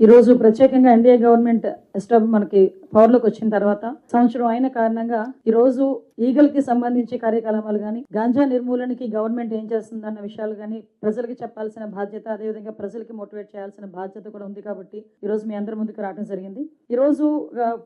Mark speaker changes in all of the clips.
Speaker 1: ఈరోజు ప్రత్యేకంగా NDA government ఎస్టాబ్ మనకి పవర్లోకి వచ్చిన తర్వాత సంవత్సరం అయిన కారణంగా ఈ రోజు ఈగల్కి సంబంధించి కార్యకలాపాలు కానీ గాంజా నిర్మూలనకి గవర్నమెంట్ ఏం చేస్తుందన్న విషయాలు కానీ ప్రజలకి చెప్పాల్సిన బాధ్యత అదేవిధంగా ప్రజలకి మోటివేట్ చేయాల్సిన బాధ్యత కూడా ఉంది కాబట్టి ఈరోజు మీ అందరి ముందుకు రావడం జరిగింది. ఈరోజు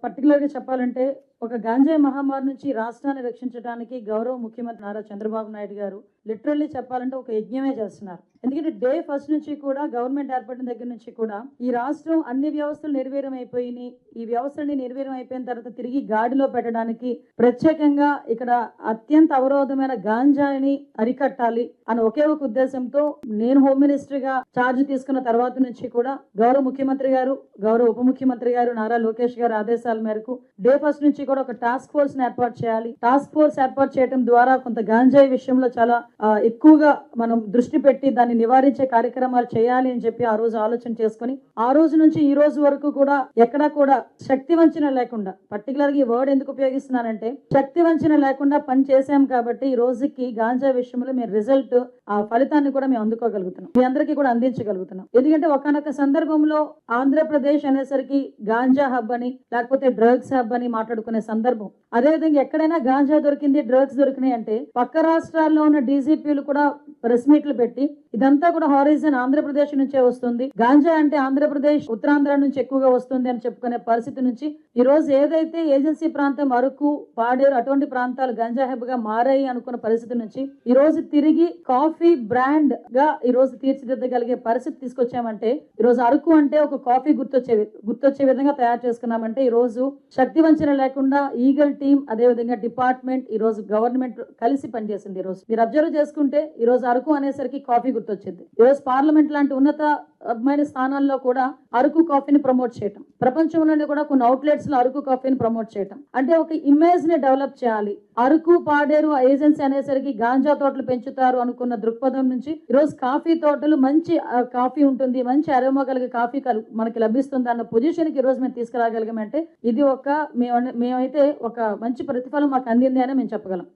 Speaker 1: పర్టికులర్గా చెప్పాలంటే ఒక గాంజాయి మహమ్మారి నుంచి రాష్ట్రాన్ని రక్షించడానికి గౌరవ ముఖ్యమంత్రి నారా చంద్రబాబు నాయుడు గారు లిటరల్లీ చెప్పాలంటే ఒక యజ్ఞమే చేస్తున్నారు. ఎందుకంటే డే ఫస్ట్ నుంచి కూడా గవర్నమెంట్ ఏర్పడిన దగ్గర నుంచి కూడా ఈ రాష్ట్రం అన్ని వ్యవస్థలు నిర్వీర్యం అయిపోయినాయి ఈ వ్యవస్థని నిర్వీర్యం అయిపోయిన తర్వాత తిరిగి గాడిలో పెట్టడానికి ప్రత్యేకంగా ఇక్కడ అత్యంత అవరోధమైన గాంజాయిని అరికట్టాలి అని ఒకే ఒక ఉద్దేశంతో నేను హోమ్ మినిస్టర్గా ఛార్జ్ తీసుకున్న తర్వాత నుంచి కూడా గౌరవ ముఖ్యమంత్రి గారు గౌరవ ఉప ముఖ్యమంత్రి గారు నారా లోకేష్ గారు ఆదేశాల మేరకు డే ఫస్ట్ నుంచి కూడా ఒక టాస్క్ ఫోర్స్ని ఏర్పాటు చేయాలి. టాస్క్ ఫోర్స్ ఏర్పాటు చేయడం ద్వారా కొంత గాంజాయి విషయంలో చాలా ఎక్కువగా మనం దృష్టి పెట్టి దాన్ని నివారించే కార్యక్రమాలు చేయాలి అని చెప్పి ఆ రోజు ఆలోచన చేసుకొని ఆ రోజు నుంచి ఈ రోజు వరకు కూడా ఎక్కడా కూడా శక్తి వంచన లేకుండా పర్టికులర్గా ఈ వర్డ్ ఎందుకు ఉపయోగిస్తున్నానంటే శక్తి వంచన లేకుండా పని చేశాం కాబట్టి ఈ రోజుకి గాంజా విషయంలో మేము రిజల్ట్ ఆ ఫలితాన్ని కూడా మేము అందుకోగలుగుతున్నాం. మీ అందరికీ కూడా అందించగలుగుతున్నాం. ఎందుకంటే ఒకనొక సందర్భంలో ఆంధ్రప్రదేశ్ అనేసరికి గాంజా హబ్ అని లేకపోతే డ్రగ్స్ హబ్ అని మాట్లాడుకునే సందర్భం. అదేవిధంగా ఎక్కడైనా గాంజా దొరికింది డ్రగ్స్ దొరికినాయి అంటే పక్క రాష్ట్రాల్లో ఉన్న డీజీపీలు కూడా ప్రెస్ మీట్లు పెట్టి ఇదంతా కూడా హారిజన్ ఆంధ్రప్రదేశ్ నుంచే వస్తుంది. గాంజా అంటే ఆంధ్రప్రదేశ్ ఉత్తరాంధ్ర నుంచి ఎక్కువగా వస్తుంది అని చెప్పుకునే పరిస్థితి నుంచి ఈ రోజు ఏదైతే ఏజెన్సీ ప్రాంతం అరకు పాడేరు అటువంటి ప్రాంతాలు గంజా హెబ్గా మారాయి అనుకున్న పరిస్థితి నుంచి ఈ రోజు తిరిగి కాఫీ బ్రాండ్గా ఈ రోజు తీర్చిదిద్దగలిగే పరిస్థితి తీసుకొచ్చామంటే ఈ రోజు అరకు అంటే ఒక కాఫీ గుర్తొచ్చే గుర్తొచ్చే విధంగా తయారు చేసుకున్నామంటే ఈ రోజు శక్తి వంచన లేకుండా ఈగల్ టీం అదే విధంగా డిపార్ట్మెంట్ ఈ రోజు గవర్నమెంట్ కలిసి పనిచేసింది ఈ రోజు. మీరు అబ్జర్వ్ చేసుకుంటే ఈ రోజు అరకు అనేసరికి కాఫీ గుర్తొచ్చింది. ఈరోజు పార్లమెంట్ లాంటి ఉన్నతమైన స్థానాల్లో కూడా అరకు కాఫీని ప్రమోట్ చేయటం. ప్రపంచంలోనే కూడా కొన్ని అవుట్లెట్స్లో అరకు కాఫీని ప్రమోట్ చేయటం. అంటే ఒక ఇమేజ్ని డెవలప్ చేయాలి. అరకు పాడేరు ఏజెన్సీ అనేసరికి గాంజా తోటలు పెంచుతారు అనుకున్న దృక్పథం నుంచి ఈరోజు కాఫీ తోటలు మంచి కాఫీ ఉంటుంది మంచి అరోమా కలిగే కాఫీ మనకి లభిస్తుంది అన్న పొజిషన్కి ఈరోజు మేము తీసుకురాగలిగామంటే ఇది ఒక మేము మేమైతే ఒక మంచి ప్రతిఫలం మాకు అందింది అని మేము చెప్పగలం.